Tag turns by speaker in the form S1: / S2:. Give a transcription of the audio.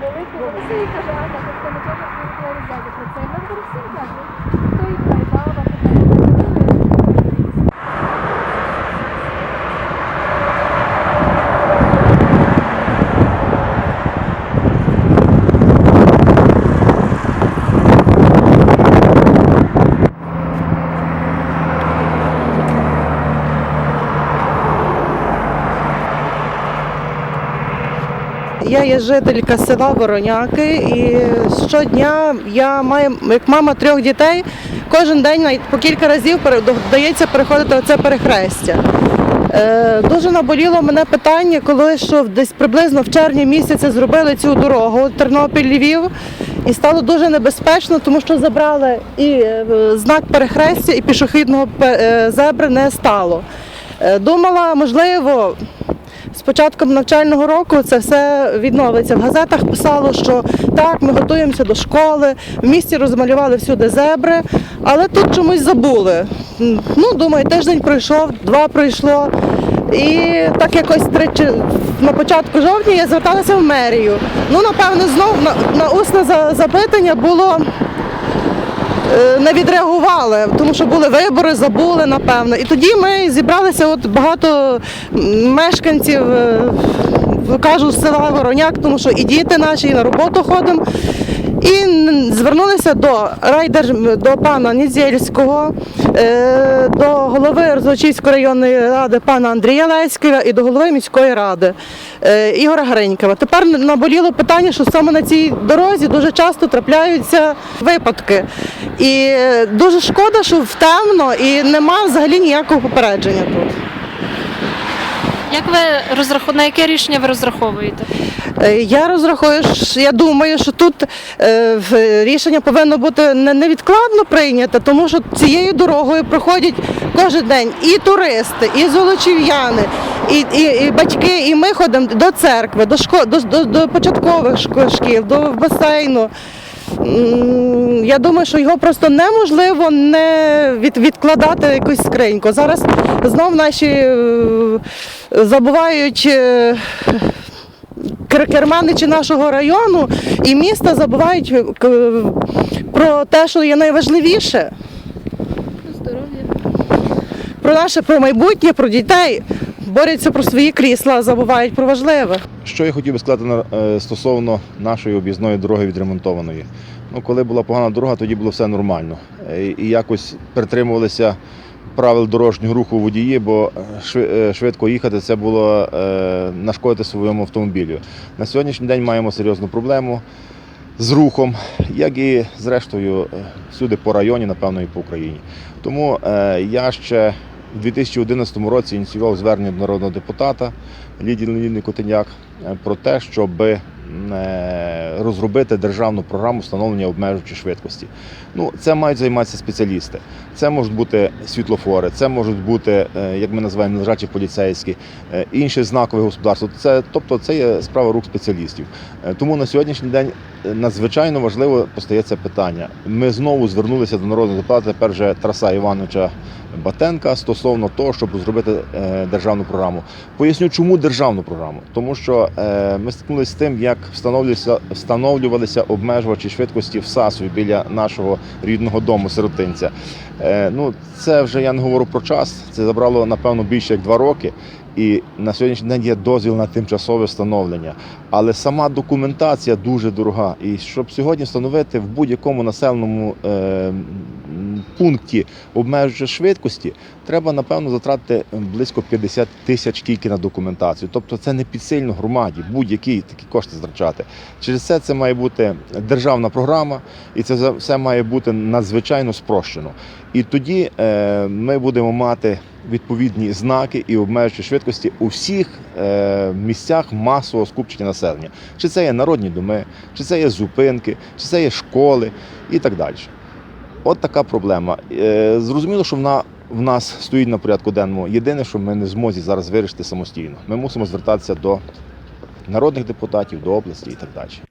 S1: Велику і каже, Аня, тобто нічого не реалізувати про це. Ми про всім кажемо. Хто і
S2: Я є жителька села Вороняки, і щодня я маю, як мама трьох дітей, кожен день по кілька разів вдається переходити оце перехрестя. Е, дуже наболіло мене питання, коли що десь приблизно в червні місяці зробили цю дорогу Тернопіль-Львів, і стало дуже небезпечно, тому що забрали і е, знак перехрестя, і пішохідного е, зебри не стало. Думала, можливо, з початком навчального року це все відновиться. В газетах писало, що так, ми готуємося до школи, в місті розмалювали всюди зебри, але тут чомусь забули. Ну, думаю, тиждень пройшов, два пройшло. І так якось три, чи- на початку жовтня я зверталася в мерію. Ну, напевно, знову на, на усне запитання було не відреагували, тому що були вибори, забули, напевно. І тоді ми зібралися от багато мешканців, е, кажу, з села Вороняк, тому що і діти наші, і на роботу ходимо. Звернулися до райдерж до пана Нідзєльського, е, до голови Розлочівської районної ради пана Андрія Леськова і до голови міської ради е, Ігора Гринькова. Тепер наболіло питання, що саме на цій дорозі дуже часто трапляються випадки. І е, дуже шкода, що в темно і нема взагалі ніякого попередження тут.
S3: Як ви розраху... на яке рішення ви розраховуєте?
S2: Е, Я розраховую, що- я думаю, що тут е, рішення повинно бути невідкладно прийнято, тому що цією дорогою проходять кожен день і туристи, і золочів'яни, і, і, і батьки, і ми ходимо до церкви, до, шко... до, до, до початкових шкіл, до басейну. Я думаю, що його просто неможливо не від, відкладати якусь скриньку. Зараз знов наші е, забувають. Кер- керманичі нашого району і міста забувають е, про те, що є найважливіше.
S1: здоров'я.
S2: Про наше про майбутнє, про дітей. Борються про свої крісла, забувають про важливе.
S4: Що я хотів би сказати на- е, стосовно нашої об'їзної дороги відремонтованої. Ну, коли була погана дорога, тоді було все нормально. Е, І якось притримувалися правил дорожнього руху водії, бо е, е, швидко їхати це було е, нашкодити своєму автомобілю. На сьогоднішній день маємо серйозну проблему з рухом, як і зрештою всюди по районі, напевно, і по Україні. Тому я ще у 2011 році ініціював звернення до народного депутата Лідії Леонідни Котеняк про те, щоб розробити державну програму встановлення обмежуючої швидкості. Ну, це мають займатися спеціалісти. Це можуть бути світлофори, це можуть бути, е, як ми називаємо, лежачі поліцейські, е, інші знакові господарства. Це, тобто це є справа рук спеціалістів. Е, Тому на сьогоднішній день е, надзвичайно важливо постає це питання. Ми знову звернулися до народного депутата, тепер вже Тараса Івановича Батенка стосовно того, щоб зробити е, державну програму. Поясню, чому державну програму. Тому що е, ми стикнулися з тим, як встановлювалися, встановлювалися обмежувачі швидкості в Сасові біля нашого рідного дому сиротинця. Е, ну, це вже я не говорю про час. Це забрало напевно більше як два роки. І на сьогоднішній день є дозвіл на тимчасове встановлення. Але сама документація дуже дорога. І щоб сьогодні встановити в будь-якому населеному е, пункті обмежуючи швидкості, треба напевно затратити близько 50 тисяч тільки на документацію. Тобто це не підсильно громаді, будь-які такі кошти зрачати. Через це це має бути державна програма, і це все має бути надзвичайно спрощено. І тоді е, ми будемо мати відповідні знаки і обмежуючі швидкості у всіх е, місцях масового скупчення населення. Чи це є народні доми, чи це є зупинки, чи це є школи і так далі. От така проблема. Е, Зрозуміло, що вона в нас стоїть на порядку денному. Єдине, що ми не змозі зараз вирішити самостійно. Ми мусимо звертатися до народних депутатів, до області і так далі.